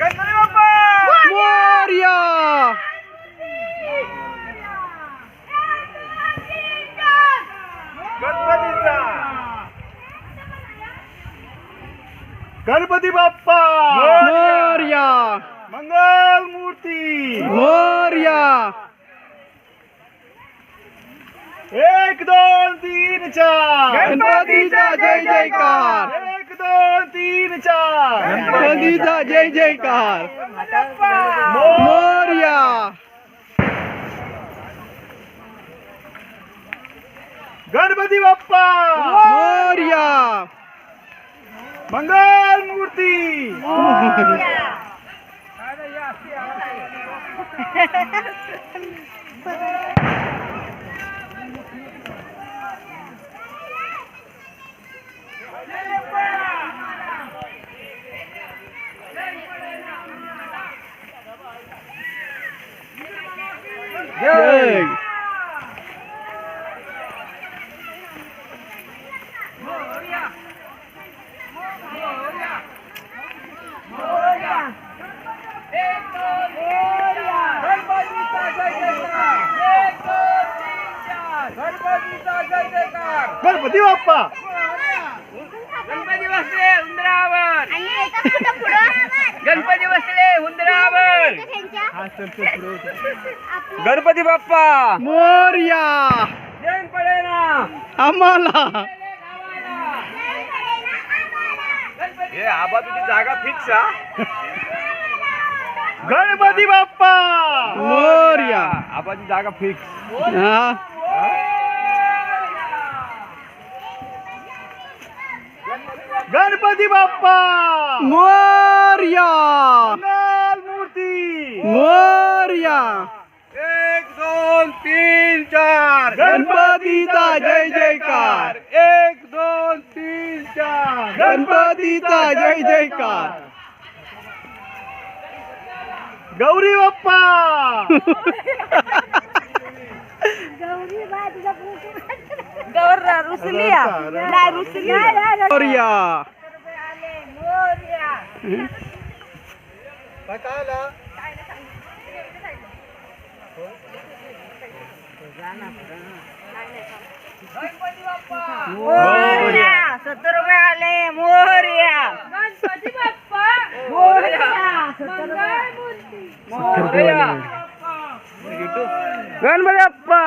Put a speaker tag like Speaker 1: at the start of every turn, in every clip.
Speaker 1: गणपती बाप्पा
Speaker 2: मोरया
Speaker 1: गणपतीचा गणपती बाप्पा
Speaker 2: मोरया
Speaker 1: मंगल मूर्ती
Speaker 2: मोरया
Speaker 1: एक दोन तीन चार
Speaker 2: गणपतीचा जय जयकार
Speaker 1: एक दोन तीन चार.
Speaker 2: गणपतीचा जय जयकार.
Speaker 1: मोर-
Speaker 2: मोरया.
Speaker 1: गणपती बाप्पा.
Speaker 2: मोरया.
Speaker 1: मंगल मूर्ती.
Speaker 2: जय
Speaker 1: गणपती बाप्पा
Speaker 3: गणपती बसले उंदरावर गणपती बसले उंदरावर गणपती बाप्पा
Speaker 2: मोरया
Speaker 3: जैन पडे ना
Speaker 2: आम्हाला
Speaker 1: हे आबा तुझी जागा फिक्स गणपती बाप्पा!
Speaker 2: मोरया.
Speaker 1: आबाची जागा फिक्स
Speaker 2: हा.
Speaker 1: गणपती बाप्पा!
Speaker 2: मोरया.
Speaker 1: मंगल मूर्ती!
Speaker 2: मोरया.
Speaker 1: एक दोन तीन चार.
Speaker 2: गणपतीचा जय जयकार!
Speaker 1: एक दोन
Speaker 2: गणपतीचा जय जयकार.
Speaker 1: गौरी बाप्पा.
Speaker 4: गौर रुसलिया. नाही रुसलिया.
Speaker 2: मोरया.
Speaker 4: मोरया! सत्तर रुपये आले मोरया! गणपती बाप्पा! मोरया!
Speaker 3: गणपती बाप्पा!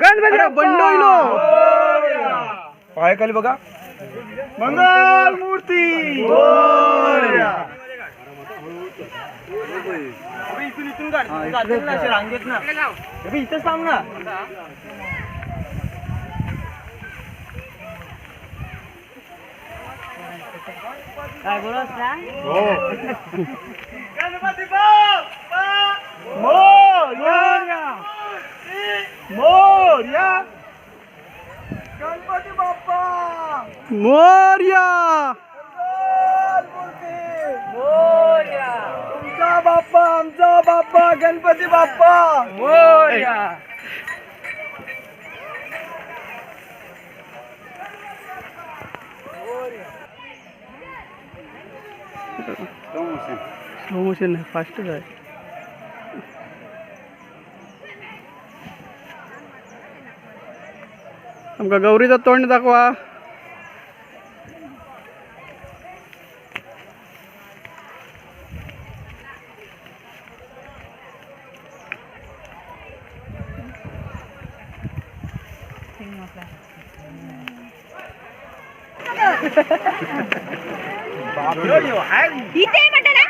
Speaker 3: गणपती
Speaker 2: अरे बंडोइलो
Speaker 1: पाय खाली बघा. मंगल मूर्ती.
Speaker 3: रांगेत ना. इथं सांग ना.
Speaker 4: काय बोलत ना
Speaker 1: हो. गणपती बाप्पा! मोरया. मोरया गणपती बाप्पा
Speaker 2: मोरया!
Speaker 1: तुमचा बाप्पा आमचा बाप्पा गणपती बाप्पा!
Speaker 3: मोरया!
Speaker 2: स्लो मोशन आहे फास्टच आहे. आमका गौरीचं तोंड दाखवा.
Speaker 4: इथे म्हटलं ना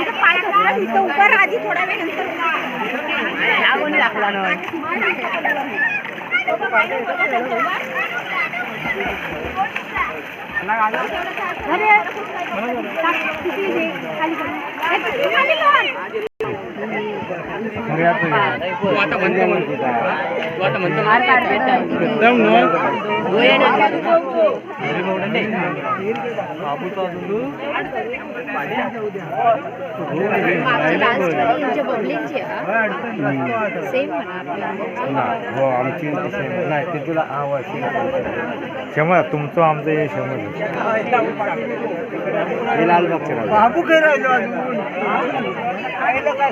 Speaker 4: इथं पाय घातला, इथं उभं राहा आधी थोडा वेळ नंतर लागून दाखला अरे टाक, किती दे, खाली कर. ए, खाली
Speaker 5: हो आमची नाही ते तुला आवाज क्षमा तुमचं आमचं हे समज लालबागचे
Speaker 3: बाबू काय राहिलो काय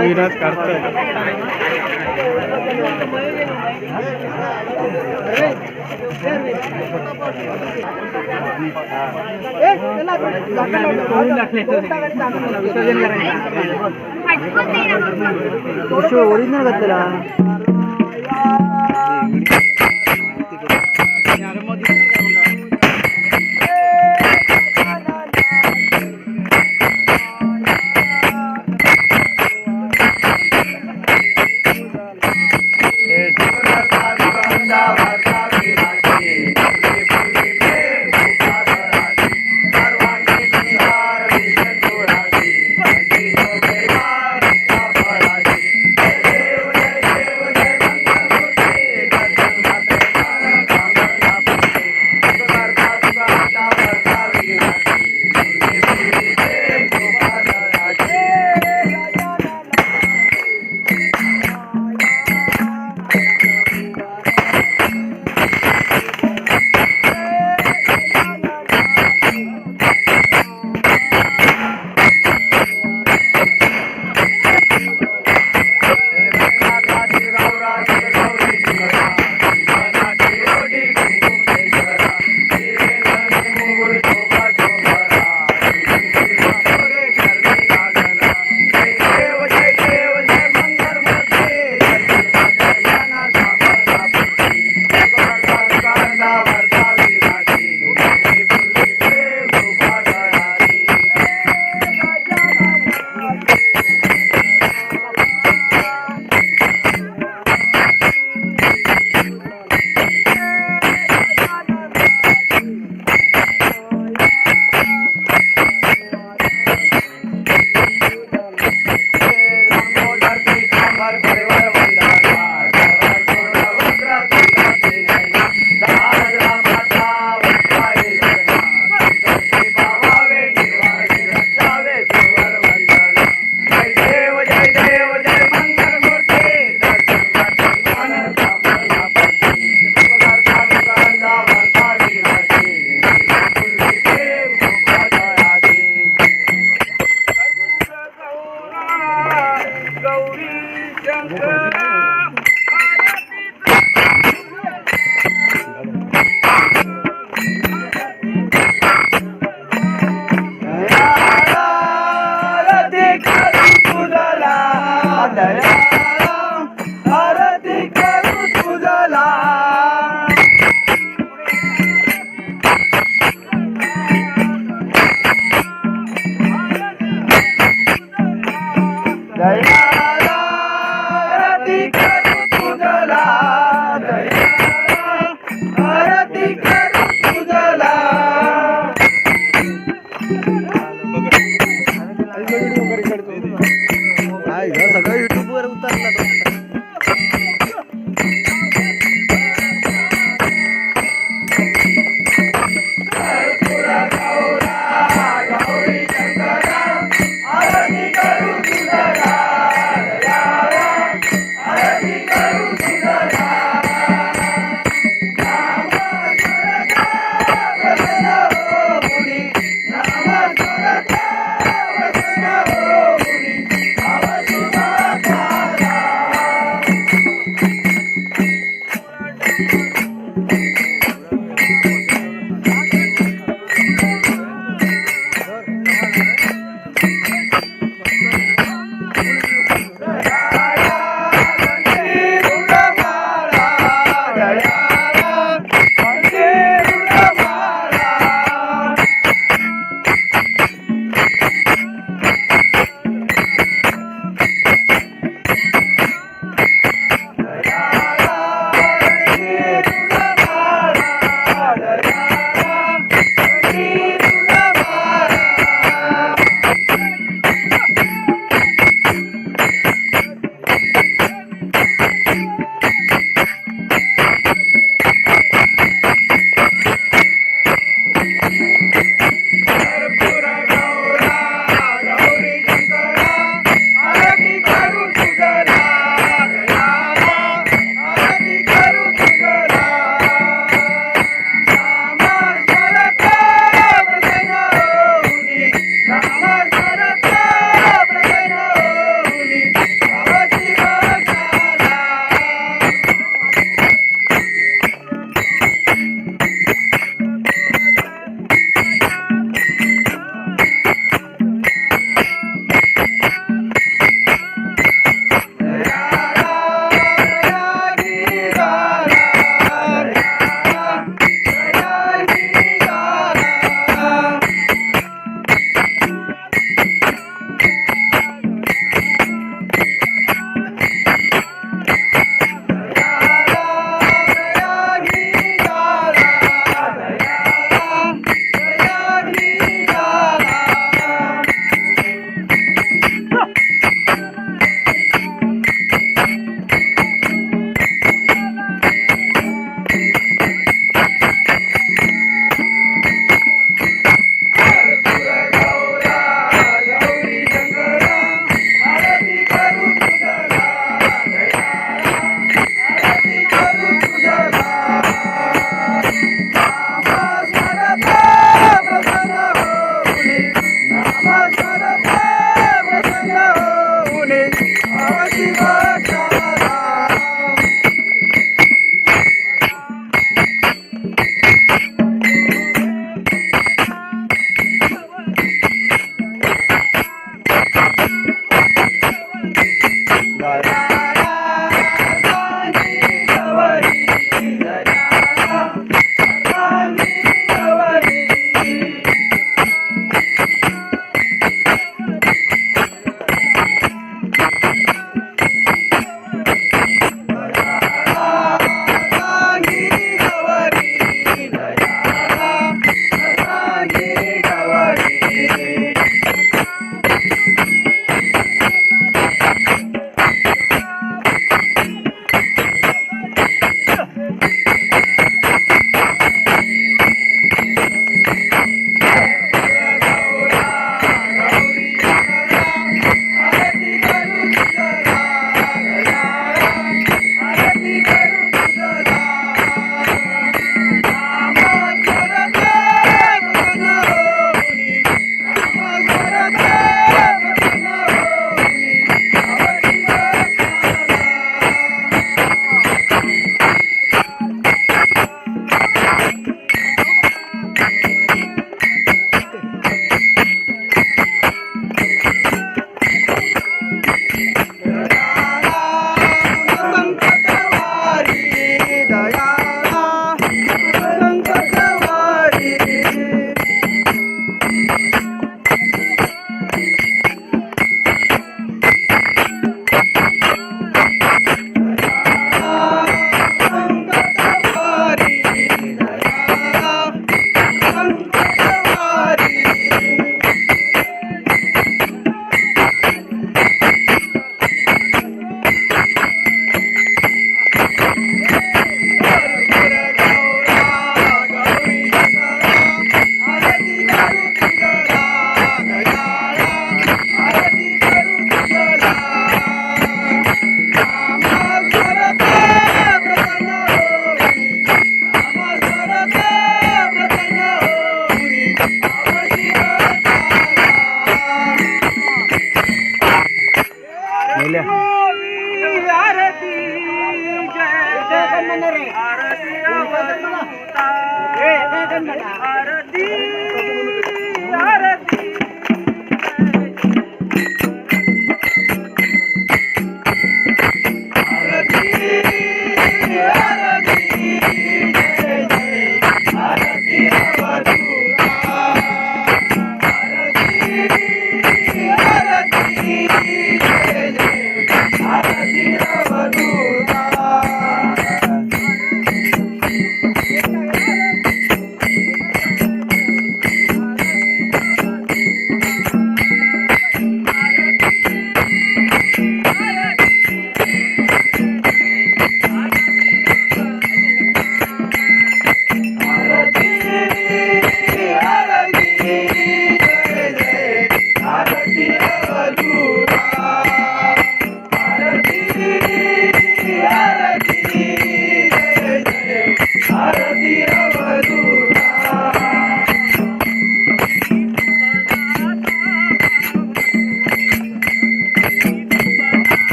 Speaker 2: विराज काढतोय.
Speaker 3: ओरिजिनल घातलेला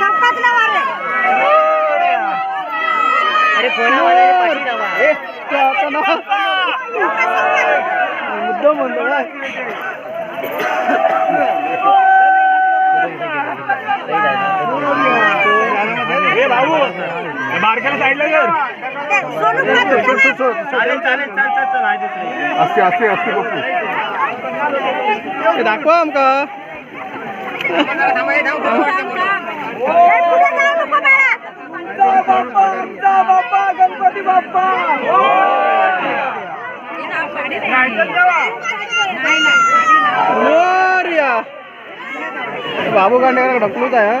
Speaker 3: सबका दवा रे
Speaker 4: अरे फोन
Speaker 3: वाला रे पाछी दवा
Speaker 2: ए क्या तो ना मुद्दा मन दवा सही
Speaker 3: ए भाऊ बारक्याला साईडला
Speaker 4: पाटील
Speaker 3: चालेल चालेल चल चल चल आहे दुसरी
Speaker 6: असते असते असते
Speaker 2: ते दाखवा आमका
Speaker 1: आमचा बाप्पा आमचा बाप्पा गणपती बाप्पा
Speaker 2: मोरया. बाबू गांडेकर ढकलूच आहे हा.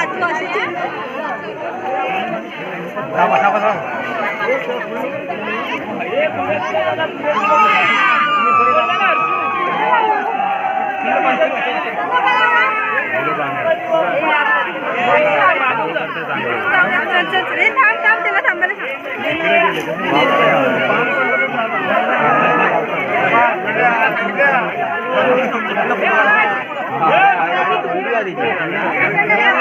Speaker 2: Yeah.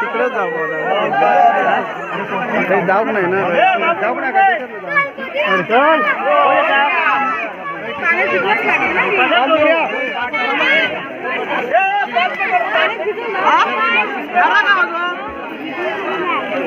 Speaker 2: तिकडे जाऊ काही जाऊ नाही ना जाऊ नाही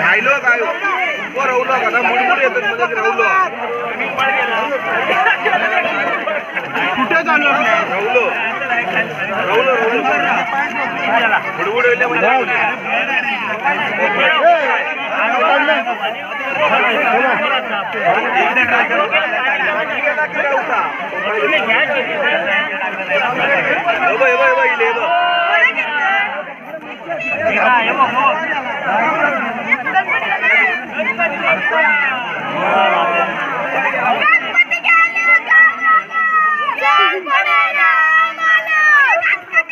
Speaker 1: హాయిలో కాదు ఇంకో రౌండ్లో కదా మూడు మూడు ఎత్తు మూడు దగ్గర రౌండ్లో కుట్టే దానిలో రౌండ్లో Yeah.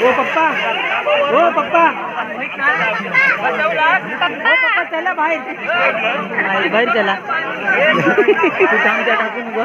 Speaker 2: ओ पप्पा ओ पप्पा.
Speaker 4: पप्पा
Speaker 2: चला बाहेर.
Speaker 3: बाहेर चला. तू काम त्या टाकू नको.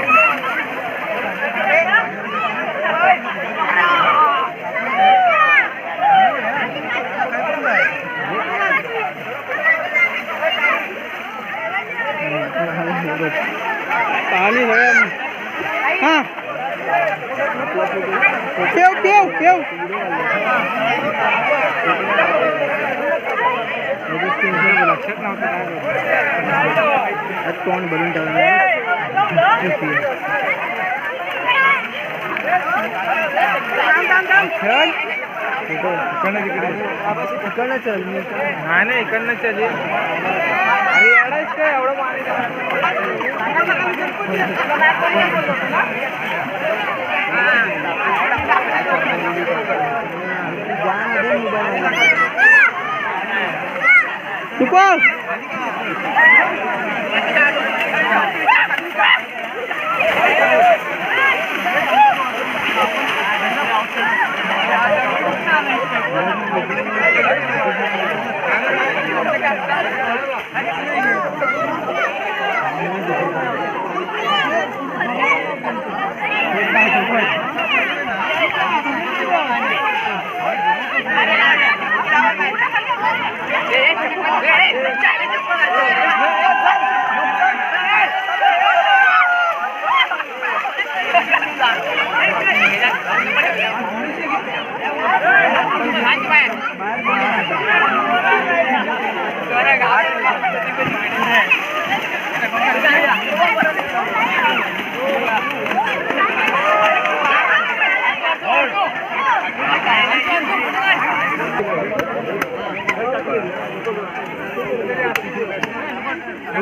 Speaker 4: Tani thôi
Speaker 1: em Ha.
Speaker 3: Tiêu tiêu tiêu. Hãy subscribe cho kênh Ghiền Mì Gõ Để không bỏ lỡ những video hấp dẫn चल इकडनं चल मी
Speaker 1: नाही नाही इकडनं चल. अरे येडायच काय एवढं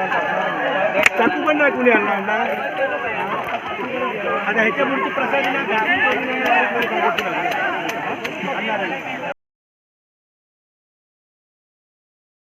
Speaker 1: चाकू पण नाही कुणी आणणार ना आता ह्याच्या पुढची प्रसाद